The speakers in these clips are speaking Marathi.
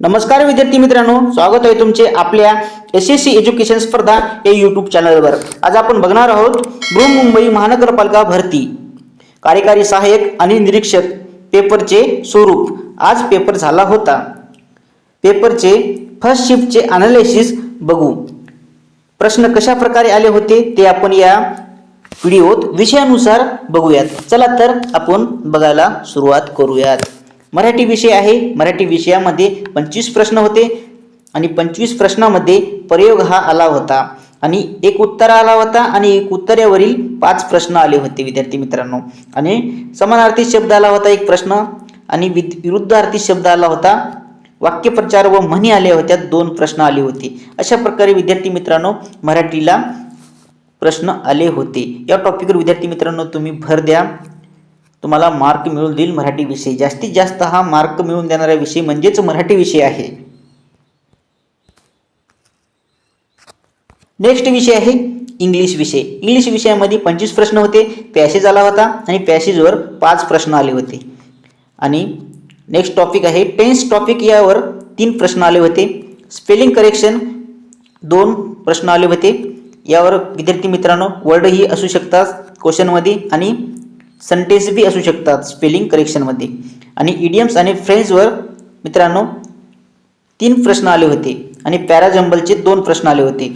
नमस्कार विद्यार्थी मित्रांनो स्वागत आहे तुमचे आपल्या एस एस सी एज्युकेशन स्पर्धा या यूट्यूब चॅनलवर आज आपण बघणार आहोत बृहमुंबई महानगरपालिका भरती. कार्यकारी सहाय्यक आणि निरीक्षक पेपरचे स्वरूप. आज पेपर झाला होता. पेपरचे फर्स्ट शिफ्टचे अनालिसिस बघू. प्रश्न कशा प्रकारे आले होते ते आपण या व्हिडिओत विषयानुसार बघूयात. चला तर आपण बघायला सुरुवात करूयात. मराठी विषय आहे. मराठी विषयामध्ये पंचवीस प्रश्न होते आणि पंचवीस प्रश्नामध्ये प्रयोग हा आला होता. आणि एक उत्तर आला होता आणि एक उत्तरावरील पाच प्रश्न आले होते विद्यार्थी मित्रांनो. आणि समानार्थी शब्द आला होता एक प्रश्न आणि विरुद्धार्थी शब्द आला होता. वाक्यप्रचार व म्हणी आल्या होत्या दोन प्रश्न आले होते. अशा प्रकारे विद्यार्थी मित्रांनो मराठीला प्रश्न आले होते. या टॉपिकवर विद्यार्थी मित्रांनो तुम्ही भर द्या. तुम्हाला मार्क मिळून देईल मराठी विषय. जास्तीत जास्त हा मार्क मिळून देणारा विषय म्हणजेच मराठी विषय आहे. नेक्स्ट विषय आहे इंग्लिश विषय. इंग्लिश विषयामध्ये पंचवीस प्रश्न होते. पॅसेज आला होता आणि पॅसेजवर पाच प्रश्न आले होते. आणि नेक्स्ट टॉपिक आहे टेन्स टॉपिक यावर तीन प्रश्न आले होते. स्पेलिंग करेक्शन दोन प्रश्न आले होते. यावर विद्यार्थी मित्रांनो वर्डही असू शकतात क्वेश्चनमध्ये आणि सेंटेन्स बी असू शकतात स्पेलिंग करेक्शनमध्ये आणि इडियम्स आणि फ्रेंड्सवर मित्रांनो तीन प्रश्न आले होते. आणि पॅराजंबलचे दोन प्रश्न आले होते.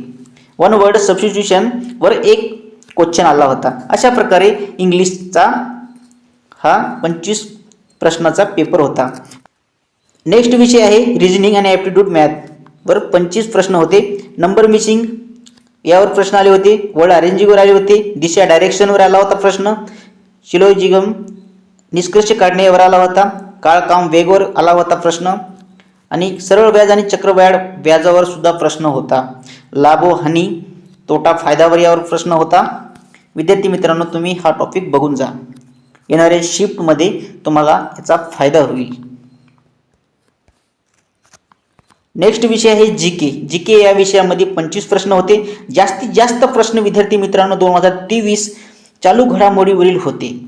वन वर्ड सबस्टिट्यूशन वर एक क्वेश्चन आला होता. अशा प्रकारे इंग्लिशचा हा पंचवीस प्रश्नाचा पेपर होता. नेक्स्ट विषय आहे रिजनिंग आणि ॲप्टिट्यूड मॅथवर पंचवीस प्रश्न होते. नंबर मिसिंग यावर प्रश्न आले होते. वर्ड अरेंजिंगवर आले होते. दिशा डायरेक्शनवर आला होता प्रश्न. शिलोजिगम निष्कर्ष काढण्यावर आला होता. काळ काम वेगवर आला होता प्रश्न. आणि सरळ व्याज आणि चक्रव्याड व्याजावर सुद्धा प्रश्न होता. लाभो हानी तोटा फायदावर यावर प्रश्न होता. विद्यार्थी मित्रांनो तुम्ही हा टॉपिक बघून जा. येणाऱ्या शिफ्टमध्ये तुम्हाला याचा फायदा होईल. नेक्स्ट विषय आहे जी के जी के या विषयामध्ये पंचवीस प्रश्न होते. जास्तीत जास्त प्रश्न विद्यार्थी मित्रांनो दोन हजार तेवीस चालू घडामोडीवरील होते.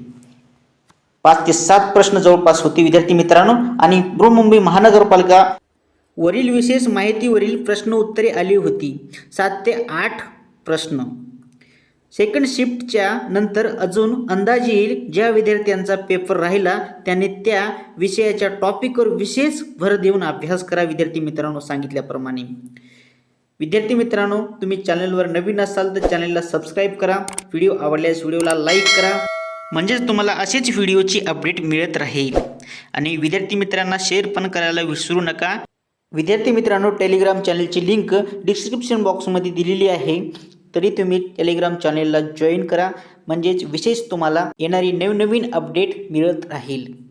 पाच ते सात प्रश्न जवळपास होते विद्यार्थी मित्रांनो. आणि बृहमुंबई महानगरपालिका वरील विशेष माहितीवरील प्रश्न उत्तरे आली होती. सात ते आठ प्रश्न. सेकंड शिफ्टच्या नंतर अजून अंदाज येईल ज्या विद्यार्थ्यांचा पेपर राहिला त्याने त्या विषयाच्या टॉपिकवर विशेष भर देऊन अभ्यास करा विद्यार्थी मित्रांनो सांगितल्याप्रमाणे. विद्यार्थी मित्रांनो तुम्ही चॅनलवर नवीन असाल तर चॅनलला सबस्क्राईब करा व्हिडिओ आवडल्यास व्हिडिओला लाईक करा. म्हणजेच तुम्हाला असेच व्हिडिओची अपडेट मिळत राहील. आणि विद्यार्थी मित्रांना शेअर पण करायला विसरू नका. विद्यार्थी मित्रांनो टेलिग्राम चॅनलची लिंक डिस्क्रिप्शन बॉक्समध्ये दिलेली आहे. तरी तुम्ही टेलिग्राम चॅनेलला जॉईन करा. म्हणजेच विशेष तुम्हाला येणारी नवनवीन अपडेट मिळत राहील.